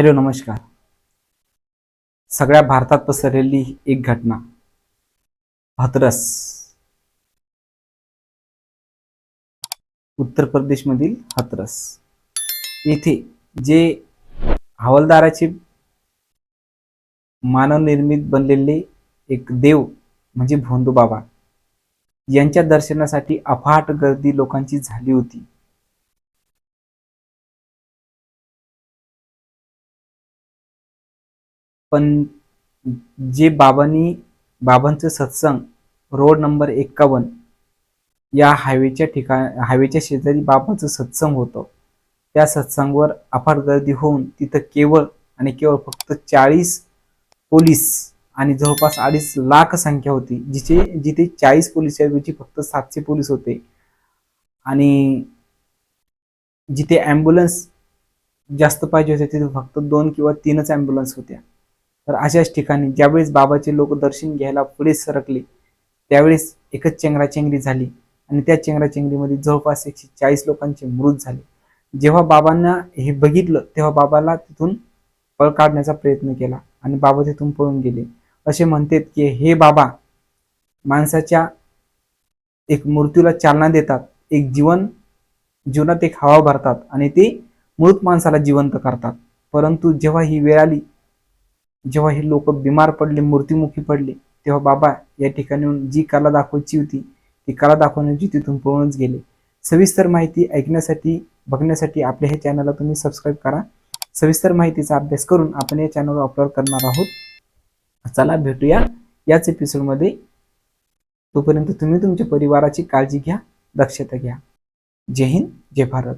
Hello नमस्कार. सगळ्या भारतात पसरलेली एक घटना. हाथरस उत्तर प्रदेशमधील हाथरस येथे जे हवालदाराचे मानवनिर्मित बनलेले एक देव म्हणजे भोंदू बाबा यांच्या दर्शनासाठी अफाट गर्दी लोकांची झाली होती. पण जे बाबांनी बाबांचं सत्संग रोड नंबर एक्कावन्न या हायवेच्या ठिकाण हायवेच्या शेजारी बाबांचं सत्संग होतं. त्या सत्संगवर अफाट गर्दी होऊन तिथं केवळ आणि केवळ फक्त चाळीस पोलीस आणि जवळपास अडीच लाख संख्या होती जिथे जिथे चाळीस पोलीस ऐवजी फक्त सातशे पोलीस होते. आणि जिथे ॲम्ब्युलन्स जास्त पाहिजे होते तिथे फक्त दोन किंवा तीनच ॲम्ब्युलन्स होत्या. तर अशाच ठिकाणी ज्यावेळेस बाबाचे लोक दर्शन घ्यायला पुढे सरकले त्यावेळेस एकच चेंगराचेंगरी झाली आणि त्या चेंगराचेंगरीमध्ये जवळपास एकशे चाळीस लोकांचे मृत झाले. जेव्हा बाबांना हे बघितलं तेव्हा बाबाला तिथून पळ काढण्याचा प्रयत्न केला आणि बाबा तिथून पळून गेले. असे म्हणतात की हे बाबा माणसाच्या एक मृत्यूला चालना देतात एक जीवन जीवनात एक हवा भरतात आणि ते मृत माणसाला जिवंत करतात. परंतु जेव्हा ही वेळ आली जेव्हा हे लोक बिमार पडले मूर्तिमुखी पडले तेव्हा बाबा या ठिकाणी जी कला दाखवायची होती ती कला दाखवण्याची तिथून पळूनच गेले. सविस्तर माहिती ऐकण्यासाठी बघण्यासाठी आपल्या हे चॅनलला तुम्ही सबस्क्राईब करा. सविस्तर माहितीचा अभ्यास करून आपण या चॅनलवर अपलोड करणार आहोत. चला भेटूया याच एपिसोडमध्ये तोपर्यंत तुम्ही तुमच्या परिवाराची काळजी घ्या दक्षता घ्या. जय हिंद जय भारत.